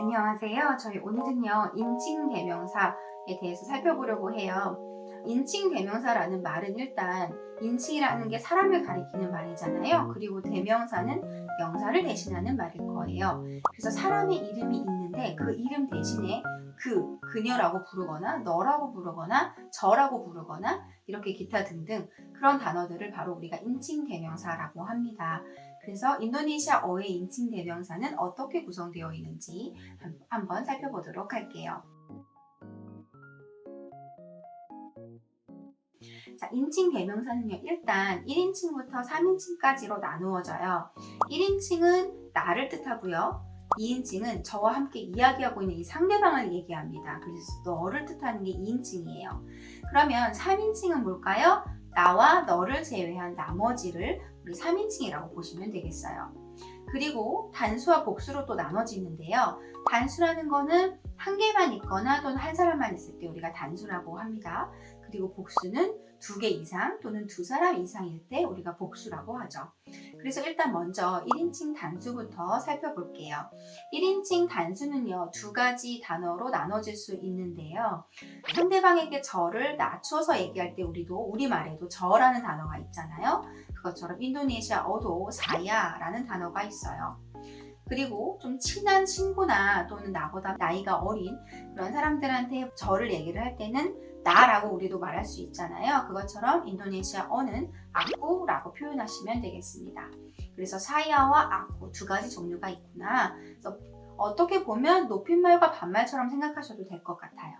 안녕하세요. 저희 오늘은요, 인칭 대명사에 대해서 살펴보려고 해요. 인칭 대명사라는 말은 일단 인칭이라는 게 사람을 가리키는 말이잖아요. 그리고 대명사는 명사를 대신하는 말일 거예요. 그래서 사람의 이름이 있는데 그 이름 대신에 그, 그녀라고 부르거나 너라고 부르거나 저라고 부르거나 이렇게 기타 등등 그런 단어들을 바로 우리가 인칭 대명사라고 합니다. 그래서 인도네시아어의 인칭 대명사는 어떻게 구성되어 있는지 한- 한번 살펴보도록 할게요. 자, 인칭 대명사는요, 일단 1인칭부터 3인칭까지로 나누어져요. 1인칭은 나를 뜻하고요. 2인칭은 저와 함께 이야기하고 있는 이 상대방을 얘기합니다. 그래서 너를 뜻하는 게 2인칭이에요. 그러면 3인칭은 뭘까요? 나와 너를 제외한 나머지를 우리 3인칭이라고 보시면 되겠어요. 그리고 단수와 복수로 또 나눠지는데요. 단수라는 거는 한 개만 있거나 또는 한 사람만 있을 때 우리가 단수라고 합니다. 그리고 복수는 두 개 이상 또는 두 사람 이상일 때 우리가 복수라고 하죠. 그래서 일단 먼저 1인칭 단수부터 살펴볼게요. 1인칭 단수는요, 두 가지 단어로 나눠질 수 있는데요. 상대방에게 저를 낮춰서 얘기할 때 우리도 우리말에도 저라는 단어가 있잖아요. 그것처럼 인도네시아어도 사야라는 단어가 있어요. 그리고 좀 친한 친구나 또는 나보다 나이가 어린 그런 사람들한테 저를 얘기를 할 때는 나라고 우리도 말할 수 있잖아요. 그것처럼 인도네시아어는 아꾸라고 표현하시면 되겠습니다. 그래서 사야와 아꾸 두 가지 종류가 있구나. 그래서 어떻게 보면 높임말과 반말처럼 생각하셔도 될 것 같아요.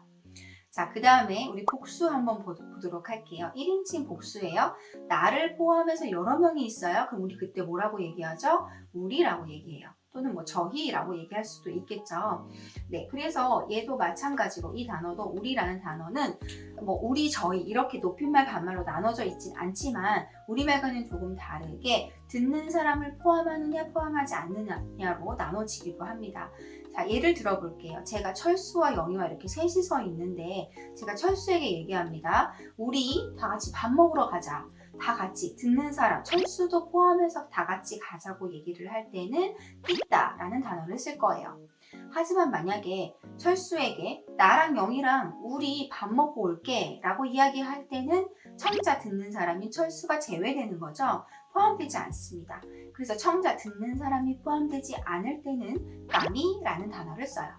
자, 그 다음에 우리 복수 한번 보- 보도록 할게요. 1인칭 복수예요. 나를 포함해서 여러 명이 있어요. 그럼 우리 그때 뭐라고 얘기하죠? 우리라고 얘기해요. 또는 뭐 저희라고 얘기할 수도 있겠죠. 네, 그래서 얘도 마찬가지로 이 단어도 우리라는 단어는 뭐 우리, 저희 이렇게 높임말, 반말로 나눠져 있진 않지만 우리말과는 조금 다르게 듣는 사람을 포함하느냐, 포함하지 않느냐로 나눠지기도 합니다. 자, 예를 들어볼게요. 제가 철수와 영희와 이렇게 셋이서 있는데 제가 철수에게 얘기합니다. 우리 다 같이 밥 먹으러 가자. 다 같이 듣는 사람, 철수도 포함해서 다 같이 가자고 얘기를 할 때는 있다 라는 단어를 쓸 거예요. 하지만 만약에 철수에게 나랑 영희랑 우리 밥 먹고 올게 라고 이야기할 때는 청자 듣는 사람이 철수가 제외되는 거죠. 포함되지 않습니다. 그래서 청자 듣는 사람이 포함되지 않을 때는 까미라는 단어를 써요.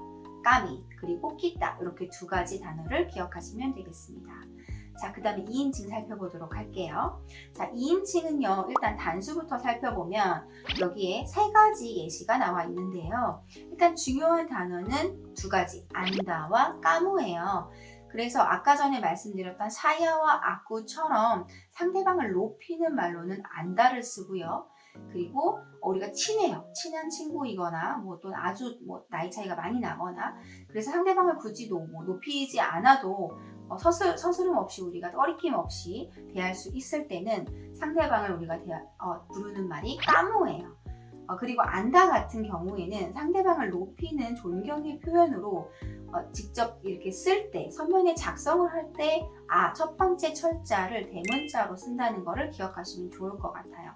까미 그리고 끼다 이렇게 두 가지 단어를 기억하시면 되겠습니다. 자, 그 다음에 2인칭 살펴보도록 할게요. 자, 2인칭은요, 일단 단수부터 살펴보면 여기에 세 가지 예시가 나와 있는데요. 일단 중요한 단어는 두 가지, 안다와 까무예요. 그래서 아까 전에 말씀드렸던 사야와 아꾸처럼 상대방을 높이는 말로는 안다를 쓰고요. 그리고 우리가 친해요. 친한 친구이거나 뭐 또는 아주 뭐 나이 차이가 많이 나거나 그래서 상대방을 굳이 노- 뭐 높이지 않아도 어, 서슬, 서스름 없이 우리가 꺼리낌 없이 대할 수 있을 때는 상대방을 우리가 대하- 어, 부르는 말이 까무예요. 어, 그리고 안다 같은 경우에는 상대방을 높이는 존경의 표현으로 어, 직접 이렇게 쓸 때, 서면에 작성을 할 때, 아, 첫 번째 철자를 대문자로 쓴다는 것을 기억하시면 좋을 것 같아요.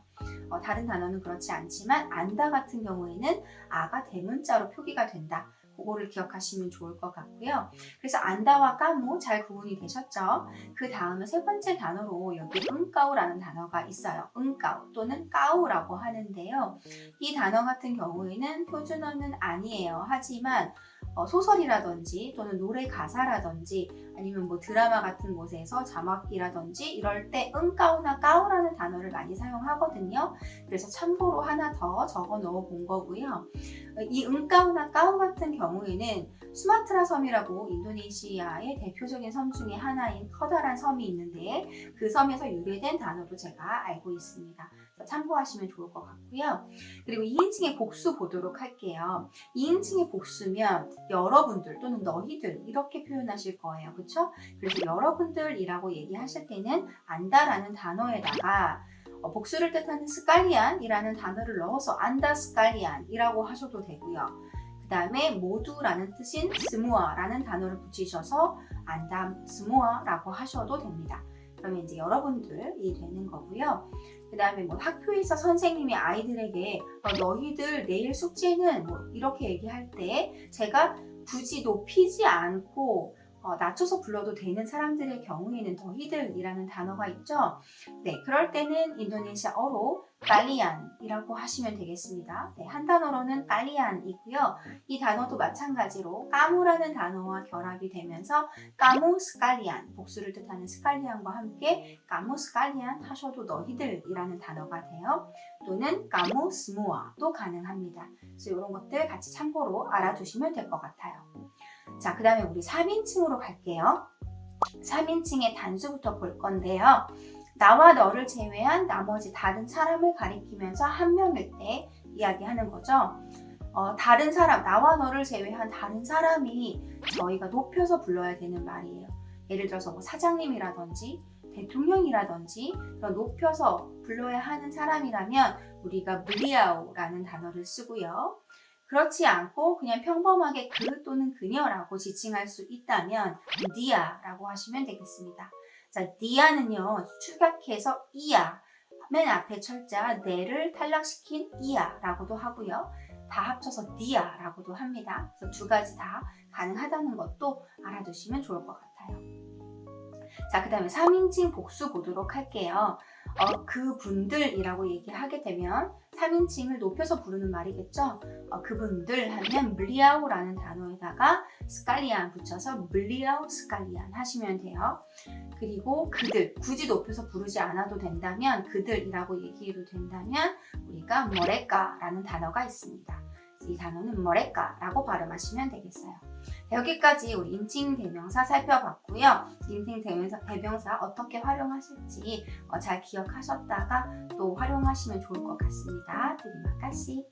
어, 다른 단어는 그렇지 않지만, 안다 같은 경우에는 아가 대문자로 표기가 된다. 그거를 기억하시면 좋을 것 같고요. 그래서 안다와 까무 잘 구분이 되셨죠? 그 다음에 세 번째 단어로 여기 응까우라는 단어가 있어요. 응까우 또는 까우라고 하는데요. 이 단어 같은 경우에는 표준어는 아니에요. 하지만 어, 소설이라든지 또는 노래 가사라든지 아니면 뭐 드라마 같은 곳에서 자막이라든지 이럴 때 응까우나 까우라는 단어를 많이 사용하거든요. 그래서 참고로 하나 더 적어 넣어 본 거고요. 이 응까우나 까우 같은 경우에는 수마트라 섬이라고 인도네시아의 대표적인 섬 중에 하나인 커다란 섬이 있는데 그 섬에서 유래된 단어로 제가 알고 있습니다. 참고하시면 좋을 것 같고요. 그리고 2인칭의 복수 보도록 할게요. 2인칭의 복수면 여러분들 또는 너희들 이렇게 표현하실 거예요. 그렇죠? 그래서 여러분들이라고 얘기하실 때는 안다라는 단어에다가 어, 복수를 뜻하는 스칼리안이라는 단어를 넣어서 안다 스칼리안이라고 하셔도 되고요. 그 다음에 모두라는 뜻인 스무아라는 단어를 붙이셔서 안다 스무아라고 하셔도 됩니다. 그러면 이제 여러분들이 되는 거고요. 그 다음에 뭐 학교에서 선생님이 아이들에게 어, 너희들 내일 숙제는 뭐 이렇게 얘기할 때 제가 굳이 높이지 않고 어, 낮춰서 불러도 되는 사람들의 경우에는 너희들이라는 단어가 있죠. 네, 그럴 때는 인도네시아어로 깔리안이라고 하시면 되겠습니다. 네, 한 단어로는 깔리안이고요. 이 단어도 마찬가지로 까무라는 단어와 결합이 되면서 까무 스칼리안, 복수를 뜻하는 스칼리안과 함께 까무 스칼리안 하셔도 너희들이라는 단어가 돼요. 또는 까무 스무아도 가능합니다. 그래서 이런 것들 같이 참고로 알아두시면 될 것 같아요. 자, 그 다음에 우리 3인칭으로 갈게요. 3인칭의 단수부터 볼 건데요. 나와 너를 제외한 나머지 다른 사람을 가리키면서 한 명일 때 이야기하는 거죠. 어, 다른 사람, 나와 너를 제외한 다른 사람이 저희가 높여서 불러야 되는 말이에요. 예를 들어서 뭐 사장님이라든지 대통령이라든지 높여서 불러야 하는 사람이라면 우리가 무리아오라는 단어를 쓰고요. 그렇지 않고 그냥 평범하게 그 또는 그녀라고 지칭할 수 있다면 디아라고 하시면 되겠습니다. 자, 디아는요 축약해서 이야 맨 앞에 철자 네를 탈락시킨 이야라고도 하고요. 다 합쳐서 디아라고도 합니다. 그래서 두 가지 다 가능하다는 것도 알아두시면 좋을 것 같아요. 자, 그 다음에 3인칭 복수 보도록 할게요. 어, 그분들이라고 얘기하게 되면 3인칭을 높여서 부르는 말이겠죠. 어, 그분들 하면 블리아우라는 단어에다가 스칼리안 붙여서 블리아우 스칼리안 하시면 돼요. 그리고 그들 굳이 높여서 부르지 않아도 된다면 그들이라고 얘기해도 된다면 우리가 뭐레까라는 단어가 있습니다. 이 단어는 뭐레까라고 발음하시면 되겠어요. 여기까지 우리 인칭 대명사 살펴봤고요. 인칭 대명사, 대명사 어떻게 활용하실지 어, 잘 기억하셨다가 또 활용하시면 좋을 것 같습니다. 드리마카시.